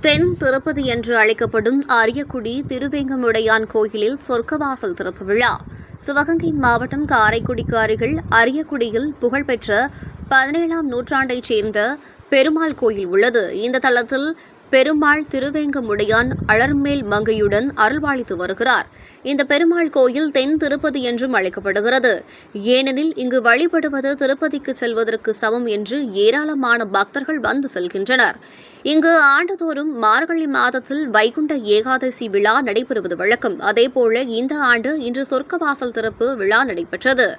தென் திருப்பதி என்று அழைக்கப்படும் அரியக்குடி திருவேங்கமுடையான் கோயிலில் சொர்க்கவாசல் திறப்பு விழா. சிவகங்கை மாவட்டம் காரைக்குடிக்கு அருகில் அரியக்குடியில் புகழ்பெற்ற பதினேழாம் நூற்றாண்டைச் சேர்ந்த பெருமாள் கோயில் உள்ளது. இந்த தளத்தில் பெருமாள் திருவேங்கமுடையான் அலர்மேல் மங்கையுடன் அருள்வாளித்து வருகிறார். இந்த பெருமாள் கோயில் தென் திருப்பதி என்றும் அழைக்கப்படுகிறது. ஏனெனில் இங்கு வழிபடுவது திருப்பதிக்கு செல்வதற்கு சமம் என்று ஏராளமான பக்தர்கள் வந்து செல்கின்றனர். இங்கு ஆண்டுதோறும் மார்கழி மாதத்தில் வைகுண்ட ஏகாதசி விழா நடைபெறுவது வழக்கம். அதேபோல இந்த ஆண்டு இன்று சொர்க்கவாசல் திறப்பு விழா நடைபெற்றது.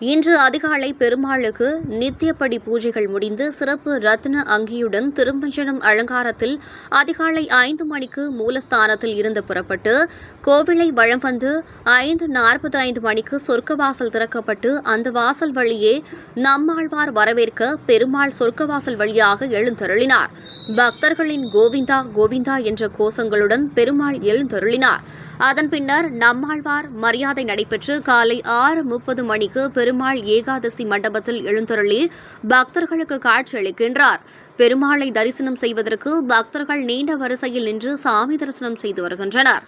இன்று அதிகாலை பெருமாளுக்கு நித்தியப்படி பூஜைகள் முடிந்து சிறப்பு ரத்ன அங்கியுடன் திருமஞ்சனம் அலங்காரத்தில் அதிகாலை ஐந்து மணிக்கு மூலஸ்தானத்தில் இருந்து புறப்பட்டு கோவிலை வளம் வந்து ஐந்து நாற்பத்தி ஐந்து மணிக்கு சொர்க்கவாசல் திறக்கப்பட்டு அந்த வாசல் வழியே நம்மாழ்வார் வரவேற்க பெருமாள் சொர்க்கவாசல் வழியாக எழுந்தருளினார். பக்தர்களின் கோவிந்தா கோவிந்தா என்ற கோஷங்களுடன் பெருமாள் எழுந்தருளினார். அதன் பின்னர் நம்மாழ்வார் மரியாதை நடைபெற்று காலை ஆறு முப்பது மணிக்கு பெருமாள் ஏகாதசி மண்டபத்தில் எழுந்தருளி பக்தர்களுக்கு காட்சியளிக்கின்றார். பெருமாளை தரிசனம் செய்வதற்கு பக்தர்கள் நீண்ட வரிசையில் நின்று சாமி தரிசனம் செய்து வருகின்றனர்.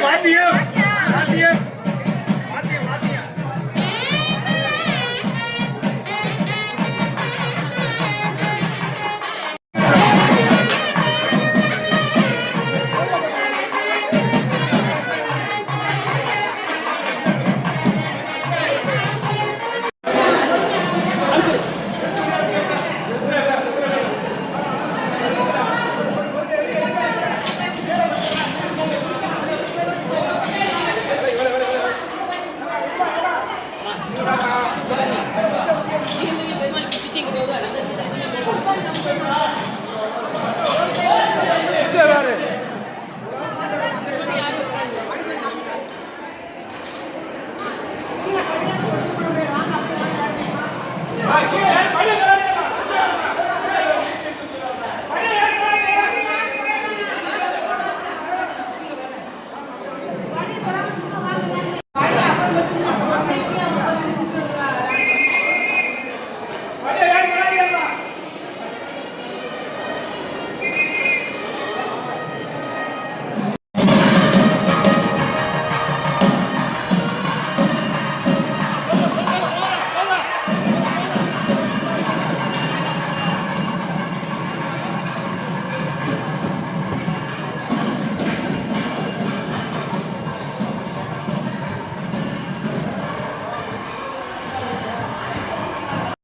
வாத்தியம். Yeah.